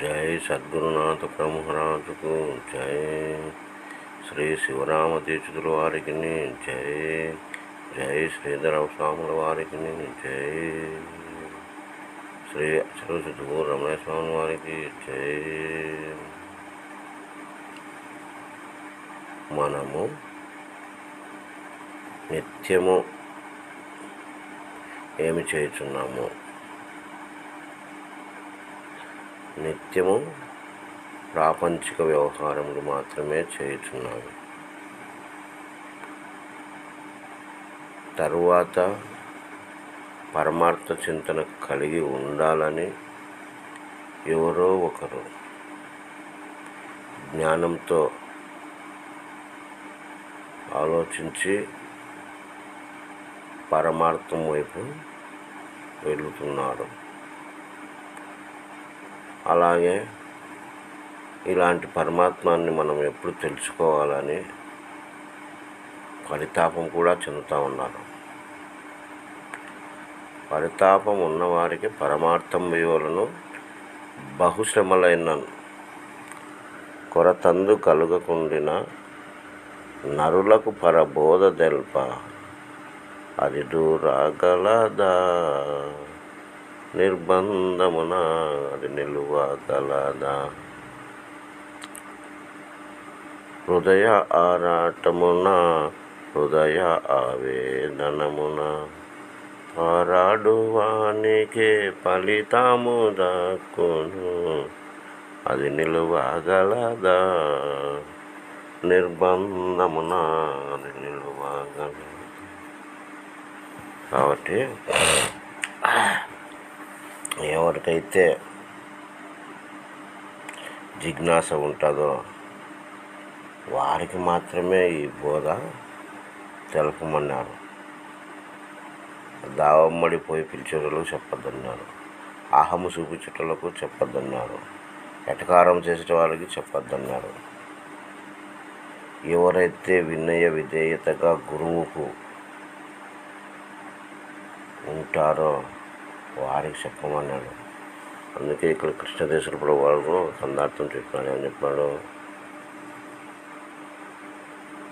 జై సద్గురునాథ బ్రహ్మరాజుకు జై శ్రీ శివరామ తీర్చుతుల వారికి జై జై శ్రీధర స్వాముల వారికి జై శ్రీ అచరుచుతు రమణ స్వామి వారికి జై. మనము నిత్యము ఏమి చేయుచున్నాము? నిత్యము ప్రాపంచిక వ్యవహారములు మాత్రమే చేయుచున్నాను. తరువాత పరమార్థ చింతన కలిగి ఉండాలని ఎవరో ఒకరు జ్ఞానంతో ఆలోచించి పరమార్థం వైపు వెళుతున్నాడు అలాగే ఇలాంటి పరమాత్మాన్ని మనం ఎప్పుడు తెలుసుకోవాలని పరితాపం కూడా చెందుతూ ఉన్నారు పరితాపం ఉన్నవారికి పరమార్థం విలువలను బహుశ్రమలైన కొరతందు కలుగకుండిన నరులకు పరబోధ తెల్ప అది దూరాగలదా? నిర్బంధమున అది నిలువగలదా హృదయ ఆరాటమున హృదయ ఆవేదనమున. ఆరాడువానికే ఫలితము దక్కును అది నిలువగలదా నిర్బంధమున అది నిలువగల కాబట్టి ఎవరికైతే జిజ్ఞాస ఉంటుందో వారికి మాత్రమే ఈ బోధ తెలుపమన్నారు. దావమ్మడి పోయి పిలిచేటలకు చెప్పొద్దన్నారు. అహము చూపించుటలకు చెప్పొద్దన్నారు. ఎటకారం చేసే వాళ్ళకి చెప్పొద్దన్నారు. ఎవరైతే వినయ విధేయతగా గురువుకు ఉంటారో వారికి చెప్పమన్నాడు. అందుకే ఇక్కడ కృష్ణదేశుడు వారు సందార్థం చెప్పాలి అని చెప్పాడు.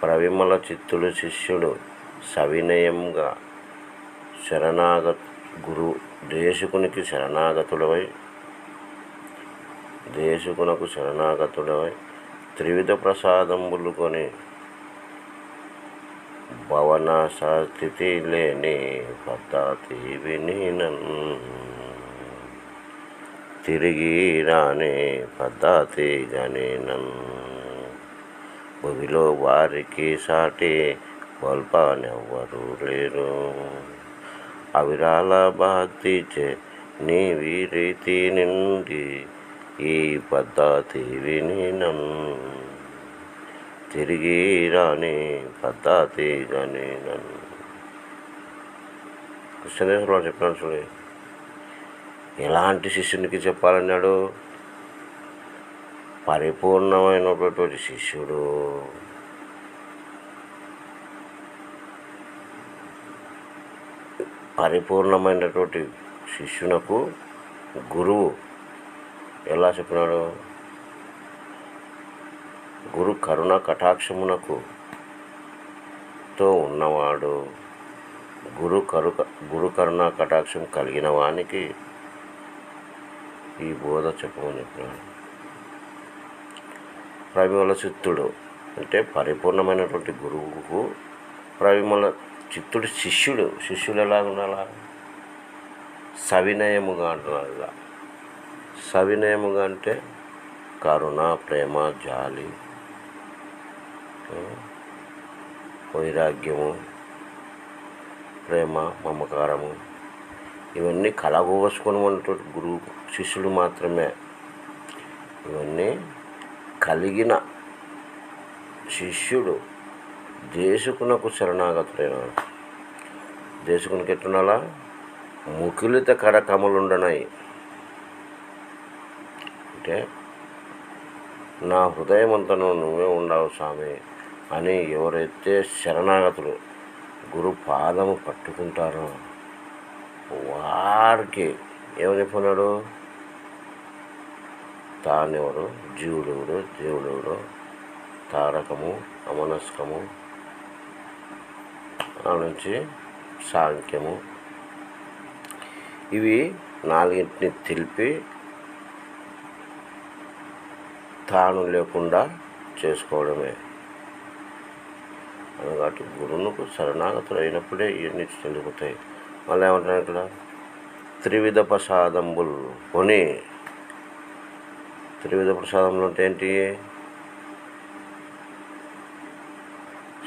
ప్రవిమల చిత్తుడు శిష్యుడు సవినయంగా శరణాగత గురు దేశకునికి శరణాగతుడవై దేశకునకు శరణాగతుడవై త్రివిధ ప్రసాదంబులు కొని భవన స్థితి లేని పద్ధతి వినినన్ తిరిగి రాని పద్ధతి గనినన్ భూమిలో వారికి సాటి వల్పనెవ్వరు లేరు. అవిరాల భక్తి చే నీ రీతి నుండి ఈ పద్ధతి వినినన్ తిరిగి రాని పద్ధతి కానీ నన్ను. కృష్ణదేశ్వరరావు చెప్పినాడు చూడండి ఎలాంటి శిష్యునికి చెప్పాలన్నాడు. పరిపూర్ణమైనటువంటి శిష్యుడు. పరిపూర్ణమైనటువంటి శిష్యునకు గురువు ఎలా చెప్పినాడు? గురు కరుణ కటాక్షమునకు తో ఉన్నవాడు గురు కరు గురు కరుణ కటాక్షం కలిగిన వానికి ఈ బోధ చెప్పమని చెప్పినాడు. ప్రవిమల చిత్తుడు అంటే పరిపూర్ణమైనటువంటి గురువుకు ప్రవిమల చిత్తుడు శిష్యుడు శిష్యుడు ఎలా ఉండాలా? సవినయముగా అంటున్నాడు సవినయముగా అంటే కరుణ ప్రేమ జాలి వైరాగ్యము ప్రేమ మమకారము ఇవన్నీ కలగోసుకొని ఉన్నటువంటి గురువు శిష్యుడు మాత్రమే. ఇవన్నీ కలిగిన శిష్యుడు దేశకునకు శరణాగతుడైన దేశకునికి ఎట్లున్నాలా ముకులిత కరకములుండనాయి అంటే నా హృదయమంతను నువ్వే ఉండవు స్వామి. అని ఎవరైతే శరణాగతులు గురు పాదము పట్టుకుంటారో వారికి ఏమని చెప్పన్నాడు తానెవరు జీవుడెవరు తారకము అమనస్కము ఆ నుంచి సాంఖ్యము. ఇవి నాలుగింటిని తెలిపి తాను లేకుండా చేసుకోవడమే. కాబట్టి గురువునకు శరణాగతులు అయినప్పుడే ఇవన్నీ చెందుకుతాయి మళ్ళీ ఏమంటారు ఇక్కడ? త్రివిధ ప్రసాదంబులు కొని. త్రివిధ ప్రసాదములు అంటే ఏంటి?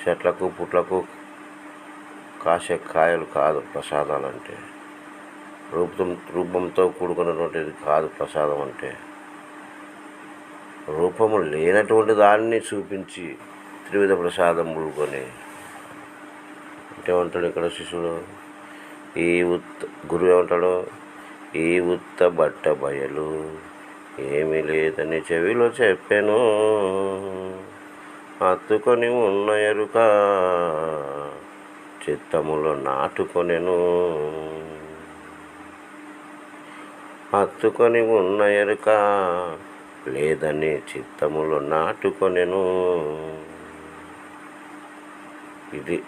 చెట్లకు పుట్లకు కాసే కాయలు కాదు ప్రసాదాలు అంటే. రూపం రూపంతో కూడుకున్నటువంటిది కాదు ప్రసాదం అంటే. రూపము లేనటువంటి దాన్ని చూపించి త్రివిధ ప్రసాదం కొని అంటే ఉంటాడు ఇక్కడ శిష్యుడు? ఈ ఉత్త గురువు ఏమంటాడు? ఈ ఉత్త బట్ట బయలు ఏమీ లేదని చెవిలో చెప్పాను. అత్తుకొని ఉన్న ఎరుక చిత్తములో నాటుకొనెను. హత్తుకొని ఉన్న ఎరుక లేదని చిత్తములో నాటుకొనెను. ఇది.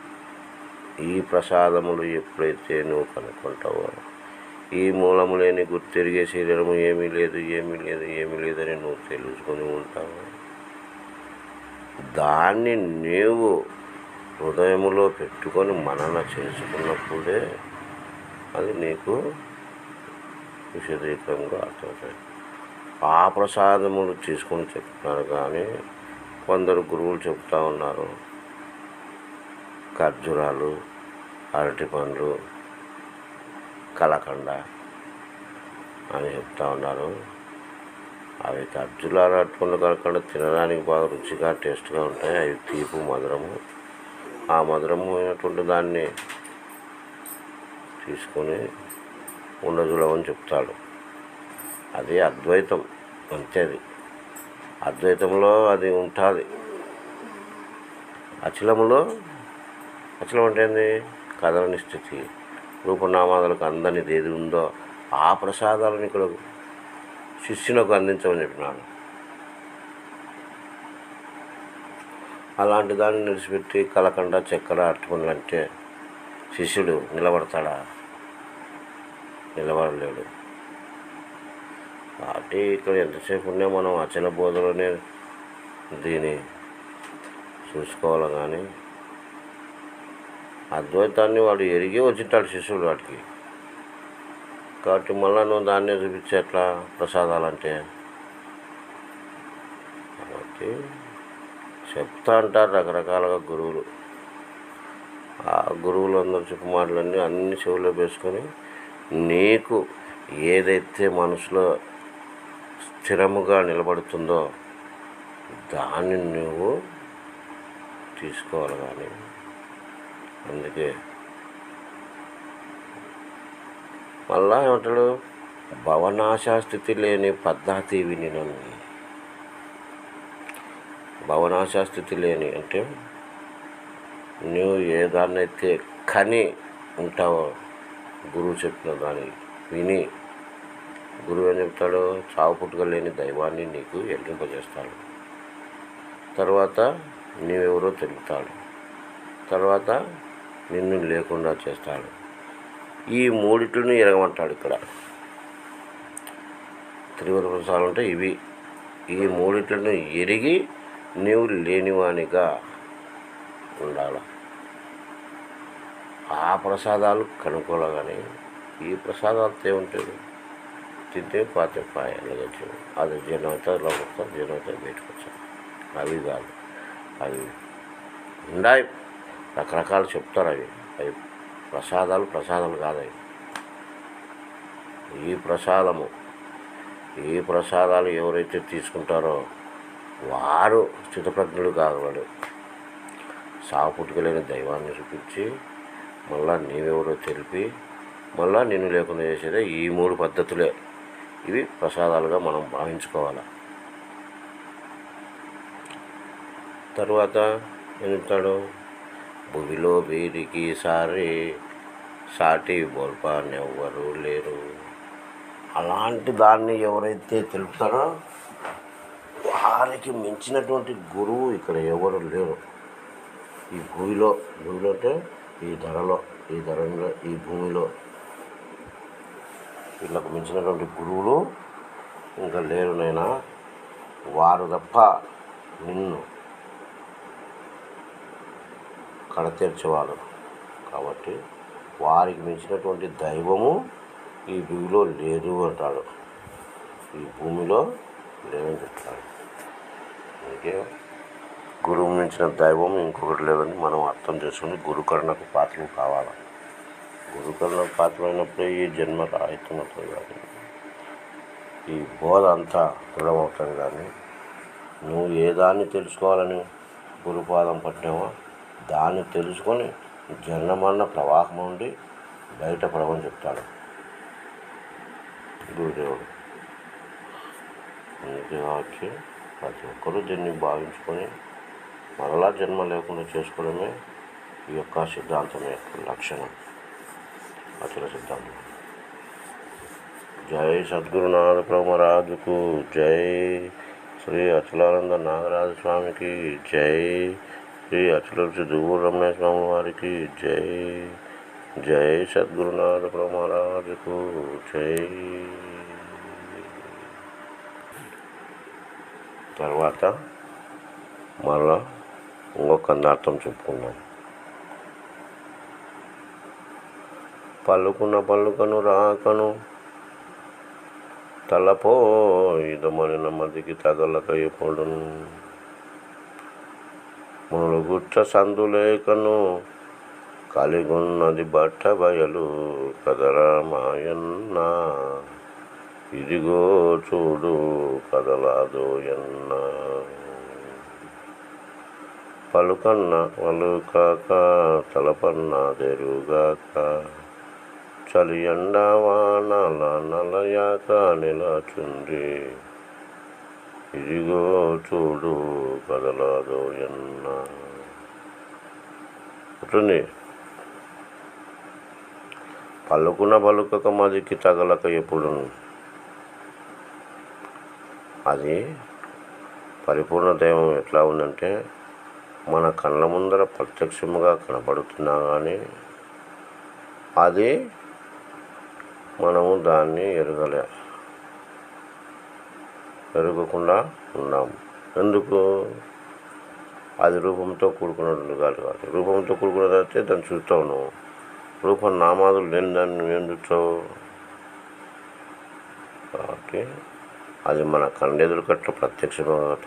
ఈ ప్రసాదములు ఎప్పుడైతే నువ్వు కనుక్కుంటావో ఈ మూలము లేని గుర్తెరిగే శరీరము ఏమీ లేదు ఏమీ లేదు ఏమీ లేదని నువ్వు తెలుసుకొని ఉంటావు? దాన్ని నీవు హృదయములో పెట్టుకొని మనన చేసుకున్నప్పుడే అది నీకు విశదీకంగా అర్థమవుతుంది. ఆ ప్రసాదములు తీసుకొని చెప్తున్నారు కానీ కొందరు గురువులు చెప్తా ఉన్నారు ఖర్జూరాలు అరటి పండ్లు కలకండ అని చెప్తా ఉన్నారు. అవి ఖర్జూరాలు అరటి పండ్లు కలకండ తినడానికి బాగా రుచిగా టేస్ట్గా ఉంటాయి. అవి తీపు మధురము. ఆ మధురము అయినటువంటి దాన్ని తీసుకొని ఉండజులమని చెప్తాడు. అది అద్వైతం. అంతే అది. అద్వైతంలో అది ఉంటుంది. అచలములో అచలం అంటే ఏంది? కదలని స్థితి రూపనామాదులకు అందనిది ఏది ఉందో ఆ ప్రసాదాలను ఇక్కడ శిష్యునకు అందించమని చెప్పినాను అలాంటి దాన్ని నిలిచిపెట్టి కలకండ చక్కెర అట్టుకుని అంటే శిష్యుడు నిలబడతాడా? నిలబడలేడు. కాబట్టి ఇక్కడ ఎంతసేపు ఉన్నా మనం అచల బోధలోనే దీన్ని చూసుకోవాలి కానీ అద్వైతాన్ని వాడు ఎరిగి వచ్చింటాడు శిష్యుడు వాడికి. కాబట్టి మళ్ళా నువ్వు దాన్నే చూపించే ఎట్లా ప్రసాదాలంటే? కాబట్టి చెప్తా అంటారు రకరకాలుగా గురువులు. ఆ గురువులు అందరు చెప్పు మాటలన్నీ అన్ని చెవులో వేసుకొని నీకు ఏదైతే మనసులో స్థిరముగా నిలబడుతుందో దాన్ని నువ్వు తీసుకోవాలి కానీ. అందుకే. మళ్ళా ఏమంటాడు? భవనాశాస్థితి లేని పద్ధతి విని నన్ను లేని అంటే నువ్వు ఏ దాన్నైతే కని ఉంటావో గురువు చెప్పిన దాన్ని విని గురువు ఏం చెప్తాడు? చావు పుట్టుక లేని దైవాన్ని నీకు ఎల్లింపజేస్తాడు తర్వాత నీవెవరో తెలుపుతాడు. తర్వాత నిన్ను లేకుండా చేస్తాడు. ఈ మూడిట్లను ఎరగమంటాడు ఇక్కడ. త్రివర ప్రసాదాలు అంటే ఇవి. ఈ మూడిట్లను ఎరిగి నీవు లేనివానిగా ఉండాలి. ఆ ప్రసాదాలు కనుక్కోలే ఈ ప్రసాదాలతో ఏముంటుంది తింటే పాతే పాయ అలాగచ్చు అది జీర్ణం లోపల జీర్ణం బయటకు వచ్చాను అవి కాదు. అవి. ఉండాయి. రకరకాలు చెప్తారు అవి. అవి ప్రసాదాలు ప్రసాదాలు కాదు అవి. ఈ ప్రసాదము ఈ ప్రసాదాలు ఎవరైతే తీసుకుంటారో వారు స్థితప్రజ్ఞుడు కాగలడు సాపుట్టుకలేని దైవాన్ని చూపించి మళ్ళా నీవెవరో తెలిపి మళ్ళా నిన్ను లేకుండా చేసేదే ఈ మూడు పద్ధతులే. ఇవి ప్రసాదాలుగా మనం భావించుకోవాలి? తర్వాత ఏం చెప్తాడు? భూమిలో వీరికి సారి సాటి బోల్పాన్ ఎవ్వరు లేరు. అలాంటి దాన్ని ఎవరైతే తెలుపుతారో వారికి మించినటువంటి గురువు ఇక్కడ ఎవరు లేరు. ఈ భూమిలో భూమిలో అంటే ఈ ధరలో ఈ ధరలో ఈ భూమిలో వీళ్ళకు మించినటువంటి గురువులు ఇంకా లేరు నైనా. వారు తప్ప నిన్ను కడతీర్చేవాడు కాబట్టి వారికి మించినటువంటి దైవము ఈ భూమిలో లేదు అంటాడు. ఈ భూమిలో లేదని చెప్తాడు. అందుకే గురువు మించిన దైవం ఇంకొకటి లేదని మనం అర్థం చేసుకుని గురుకరణకు పాత్రలు కావాలి? గురుకరణకు పాత్రమైనప్పుడే ఈ జన్మ రాయితున్నప్పుడు కానీ ఈ బోధ అంతా దృఢమవుతుంది కానీ నువ్వు ఏ దాన్ని తెలుసుకోవాలని గురుపాదం పట్టినావో దాన్ని తెలుసుకొని జన్మన్న ప్రవాహం నుండి బయటపడమని చెప్తాడు. గురుదేవుడు. అందుకే వచ్చి ప్రతి ఒక్కరూ దీన్ని భావించుకొని మరలా జన్మ లేకుండా చేసుకోవడమే ఈ యొక్క సిద్ధాంతం యొక్క లక్షణం. అచల సిద్ధాంతం. జై సద్గురునాథ బ్రహ్మరాజుకు జై శ్రీ అచలానంద నాగరాజ స్వామికి జై. శ్రీ అచల దువ్వూరు రమణ స్వామి వారికి జై జై సద్గురునాథ మహారాజుకు జై. తర్వాత మరలా ఇంకొక అర్థం చెప్పుకున్నాం పలుకున పలుకను రాకను తలపో ఇదమని నమ్మదికి తగలక ఎప్పుడును మునుగుచ్చ సందులేకను కలిగున్నది బట్ట బయలు కదరా మాయన్న ఇదిగో చూడు కదలాదోయన్న. పలుకన్న పలుకాక తలపన్న తెరుగాక చలి ఎండ వానల నలయాక నిలచుంది ఇదిగో చూడు కదలాదోయన్న ఉంటుంది పలుకున పలుకక మదికి తగలక ఎప్పుడు? అది పరిపూర్ణ దైవం ఎట్లా ఉందంటే మన కళ్ళ ముందర ప్రత్యక్షముగా కనబడుతున్నా కానీ అది మనము దాన్ని ఎరగలే. పెరగకుండా ఉన్నాం ఎందుకు? అది రూపంతో కూడుకున్నటువంటి కాదు కాదు. రూపంతో కూడుకున్నదైతే దాన్ని చూస్తావు నువ్వు. రూపం నామాదులు లేని దాన్ని నువ్వేం చూస్తావు? కాబట్టి అది మన కండెదురు కట్ల ప్రత్యక్షంగా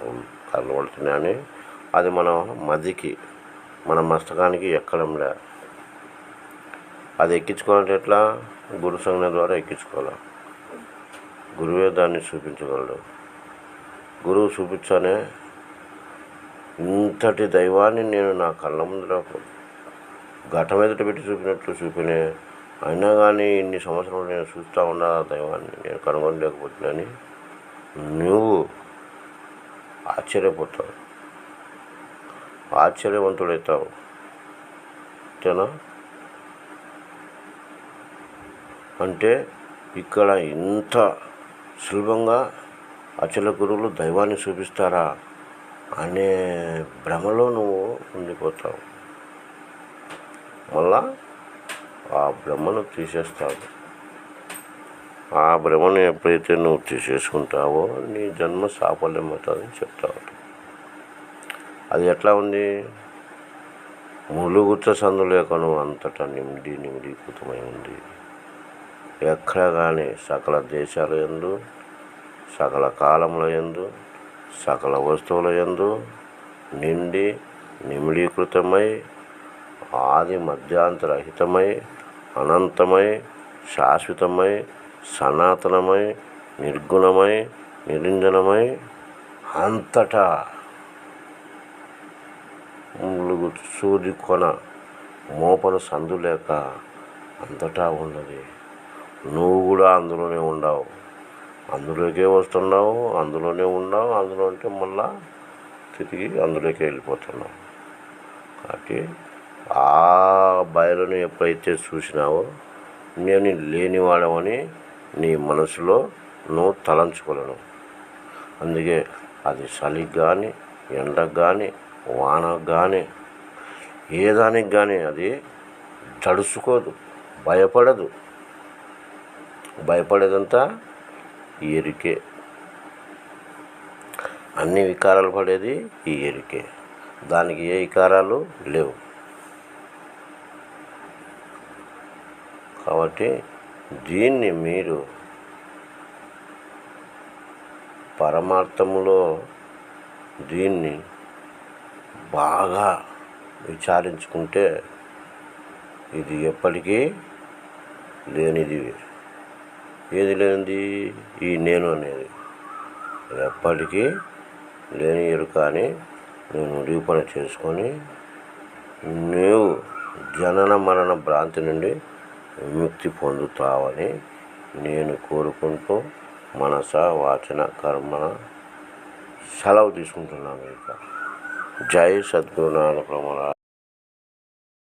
కలవడుతున్నాయని అది మన మదికి మన మస్తకానికి ఎక్కడంలే అది ఎక్కించుకోవాలంటే ఎట్లా? గురు సంజ్ఞ ద్వారా ఎక్కించుకోవాలి. గురువే దాన్ని చూపించగలడు. గురువు చూపించానే ఇంతటి దైవాన్ని నేను నా కళ్ళ ముందర ఘటం ఎదుట పెట్టి చూపినట్లు చూపినే అయినా కానీ ఇన్ని సంవత్సరాలు నేను చూస్తూ ఉన్నా ఆ దైవాన్ని నేను కనుగొనలేకపోతున్నాని నువ్వు ఆశ్చర్యపోతావు. ఆశ్చర్యవంతుడవుతావు అంతేనా అంటే ఇక్కడ ఇంత సులభంగా అచల గురువులు దైవాన్ని చూపిస్తారా అనే భ్రమలో నువ్వు ఉండిపోతావు. మళ్ళా ఆ భ్రమను తీసేస్తావు. ఆ భ్రమను ఎప్పుడైతే నువ్వు తీసేసుకుంటావో నీ జన్మ సాఫల్యం అవుతుందని చెప్తావు. అది ఎట్లా ఉంది? ములుగుత సందు లేకను అంతటా నిమిడి నిమిడీకృతమై ఉంది. ఎక్కడ కానీ సకల దేశాలు ఎందు సకల కాలముల యందు సకల వస్తువుల యందు నిండి నిమిడీకృతమై ఆది మధ్యాంతరహితమై అనంతమై శాశ్వతమై సనాతనమై నిర్గుణమై నిరంజనమై అంతటా ములుగు సూది కొన మోపల సందు లేక అంతటా ఉన్నది. నువ్వు కూడా అందులోనే ఉండవు. అందులోకే వస్తున్నావు అందులోనే ఉన్నావు అందులో ఉంటే మళ్ళా తిరిగి అందులోకే వెళ్ళిపోతున్నావు. కాబట్టి ఆ బయలును ఎప్పుడైతే చూసినావో నేను లేనివాడమని నీ మనసులో నువ్వు తలంచుకోలేను. అందుకే అది చలికి కానీ ఎండకు కానీ వానకు కానీ ఏ దానికి కానీ అది తడుచుకోదు భయపడదు. భయపడేదంతా ఈ ఎరికే అన్ని వికారాలు పడేది ఈ ఎరికే దానికి ఏ వికారాలు లేవు. కాబట్టి దీన్ని మీరు పరమార్థములో దీన్ని బాగా విచారించుకుంటే ఇది ఎప్పటికీ లేనిది. ఏది లేనిది ఈ నేను అనేది. ఎప్పటికీ లేని ఎరుక అని నువ్వు నిరూపణ చేసుకొని నీవు జనన మరణ భ్రాంతి నుండి విముక్తి పొందుతావని నేను కోరుకుంటూ మనస వాచన కర్మన సెలవు తీసుకుంటున్నాను ఇక. జై సద్గురు ప్రమరా